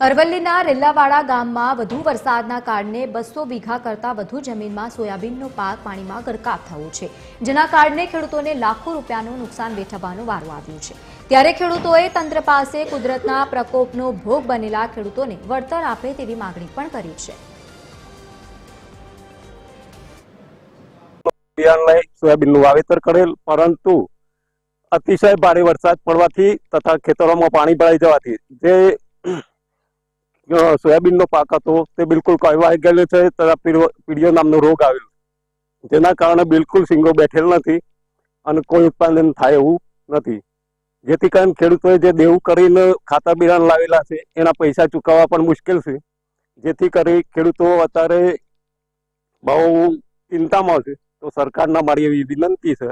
અરવલ્લીના રેલ્લાવાડા ગામમાં વધુ વરસાદના કારણે બસો વીઘા કરતાં વધુ જમીનમાં સોયાબીનનો પાક પાણીમાં ગરકાવ થયો છે, જેના કારણે ખેડૂતોને લાખો રૂપિયાનું નુકસાન વેઠવવાનો વારો આવ્યો છે. ત્યારે ખેડૂતોએ તંત્ર પાસે કુદરતના પ્રકોપનો ભોગ બનેલા ખેડૂતોને વળતર આપે તેવી માગણી પણ કરી છે. સોયાબીનનું વાવેતર કરેલ, પરંતુ અતિશય ભારે વરસાદ પડવાથી તથા ખેતરોમાં પાણી ભરાઈ જવાથી જે સોયાબીનનો પાક હતો, તે બિલકુલ કહેવાઈ ગયેલો છે, તથા પીડિયો નામનો રોગ આવેલો. જેના કારણે બિલકુલ સિંગો બેઠેલ નથી અને કોઈ ઉત્પાદન થાય એવું નથી. જેથી કરીને ખેડૂતોએ જે દેવું કરીને ખાતા બિરાણ લાવેલા છે, એના પૈસા ચૂકવવા પણ મુશ્કેલ છે. જેથી કરી ખેડૂતો અત્યારે બહુ ચિંતામાં છે, તો સરકારના મારી એવી વિનંતી છે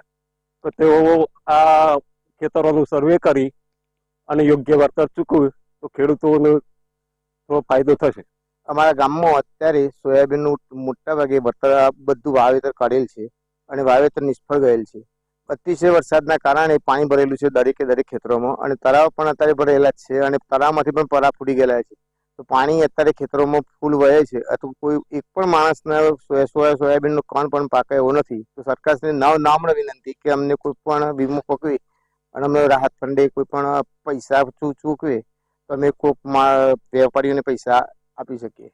કે તેઓ આ ખેતરોનું સર્વે કરી અને યોગ્ય વળતર ચૂકવે, તો ખેડૂતોને થોડો ફાયદો થશે. અમારા ગામમાં અત્યારે સોયાબીનનું મોટા ભાગે વળતર બધું વાવેતર કરેલ છે અને વાવેતર નિષ્ફળ ગયેલ છે. અતિશય વરસાદના કારણે પાણી ભરેલું છે દરેકે દરેક ખેતરોમાં અને તળાવ પણ અત્યારે ભરેલા છે અને તળાવમાંથી પણ પરા ફૂટી ગયેલા છે. તો પાણી અત્યારે ખેતરોમાં ફૂલ વહે છે. અથવા કોઈ એક પણ માણસને સોયા સોયા, સોયાબીનનો કણ પણ પાકે એવો નથી. તો સરકારશ્રીને નવ નામણ વિનંતી કે અમને કોઈ પણ વીમો પકવે અને અમે રાહત ફંડે કોઈ પણ પૈસા ચૂકવે તો અમે કોઈક વેપારીઓને પૈસા આપી શકીએ.